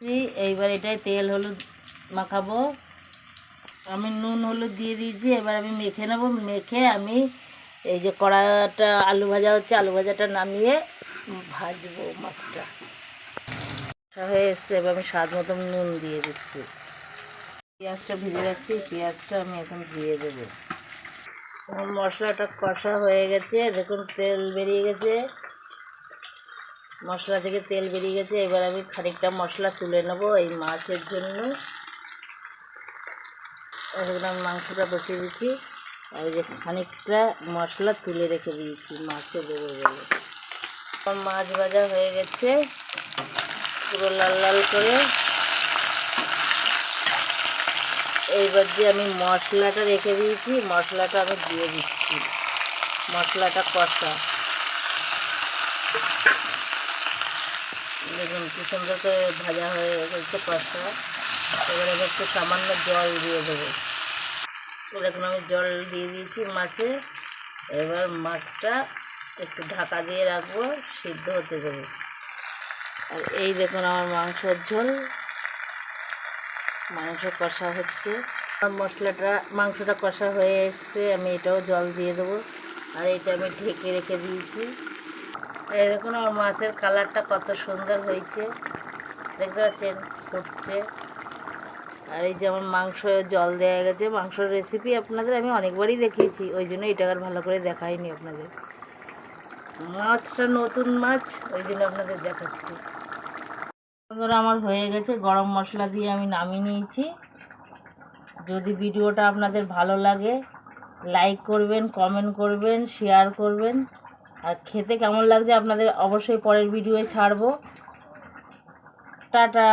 এই- এইবার এটাই তেল, হলুদ মাখাবো। আমি নুন, হলুদ দিয়ে দিয়েছি, এবার আমি মেখে নেব। মেখে আমি এই যে কড়াটা আলু ভাজা হচ্ছে, আলু ভাজাটা নামিয়ে ভাজবো মাছটা। হয়ে এসছে, এবার আমি স্বাদ মতো নুন দিয়ে দিচ্ছি। পেঁয়াজটা ভেজে রাখছি, পেঁয়াজটা আমি এখন দিয়ে দেবো। মশলাটা কষা হয়ে গেছে, দেখুন তেল বেরিয়ে গেছে। মশলা থেকে তেল বেরিয়ে গেছে, এবার আমি খানিকটা মশলা তুলে নেব এই মাছের জন্য। এখন আমি মাংসটা বসিয়ে দিচ্ছি। আর যে খানিকটা মশলা তুলে রেখে দিয়েছি মাছে দেবো বলে মাছ ভাজা হয়ে গেছে, পুরো লাল লাল করে। এইবার যে আমি মশলাটা রেখে দিয়েছি, মশলাটা আমি দিয়ে দিচ্ছি। মশলাটা কষা। দেখুন কি সুন্দর করে ভাজা হয়ে গেছে কষা। এবারে একটু সামান্য জল দিয়ে দেবো। দেখুন, আমি জল দিয়ে দিয়েছি মাছে। এবার মাছটা একটু ঢাকা দিয়ে রাখব, সিদ্ধ হতে দেবো। আর এই দেখুন, আমার মাংসের ঝোল। মাংস কষা হচ্ছে। মশলাটা, মাংসটা কষা হয়ে এসছে, আমি এটাও জল দিয়ে দেবো। আর এটা আমি ঢেকে রেখে দিয়েছি। এই দেখুন আমার মাছের কালারটা কত সুন্দর হয়েছে। দেখতে পাচ্ছেন, ফুটছে। আর এই যেমন মাংস জল দেওয়া গেছে। মাংসর রেসিপি আপনাদের আমি অনেকবারই দেখিয়েছি, ওই জন্য এটা আর ভালো করে দেখাইনি আপনাদের। মাছটা নতুন মাছ, ওই জন্য আপনাদের দেখাচ্ছি। বন্ধুরা, আমার হয়ে গেছে, গরম মশলা দিয়ে আমি নামিয়ে নিয়েছি। যদি ভিডিওটা আপনাদের ভালো লাগে লাইক করবেন কমেন্ট করবেন শেয়ার করবেন। আর খেতে কেমন লাগছে আপনাদের অবশ্যই পরের ভিডিওয়ে ছাড়বো। টাটা!